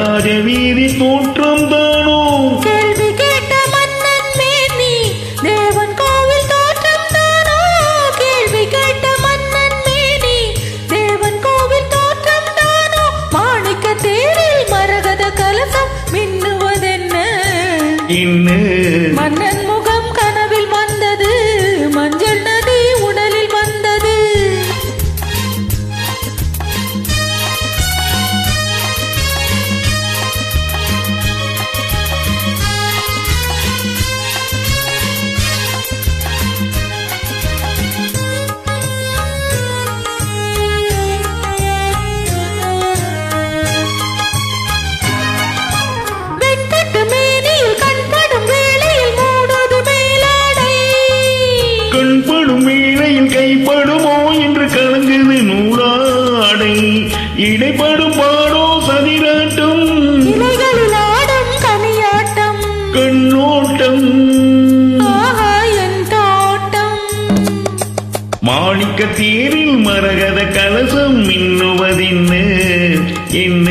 ராஜவீதி தோற்றம் தானோ? கேள்வி கேட்ட மன்னன் மேனி தேவன் கோவில் தோற்றம் தானோ? கேள்வி கேட்ட மன்னன் மேனி தேவன் கோவில் தோற்றம் தானோ? மாணிக்க தேரில் மரகத கலசம் மின்னுவதென்ன? என்ன மன்னன் கண்படும் வேளையில் கைப்படுமோ என்று கலங்குது நூலாடை இடைப்படும் பாடோ சதிராட்டம். ஆடும் கனியாட்டம் கண்ணோட்டம். மாணிக்க தேரில் மரகத கலசம் மின்னுவதென்ன என்ன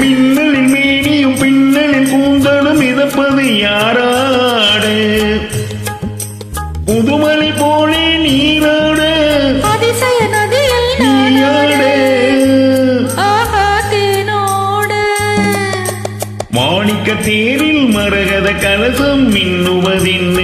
மின்னலில் மேனியும் பின்னலில் கூந்தலும் மிதப்பது யாராட? புதுமலை போலே நீராட. அதிசய நதியில் நீயாட மாணிக்க தேரில் மரகத கலசம் மின்னுவதென்ன.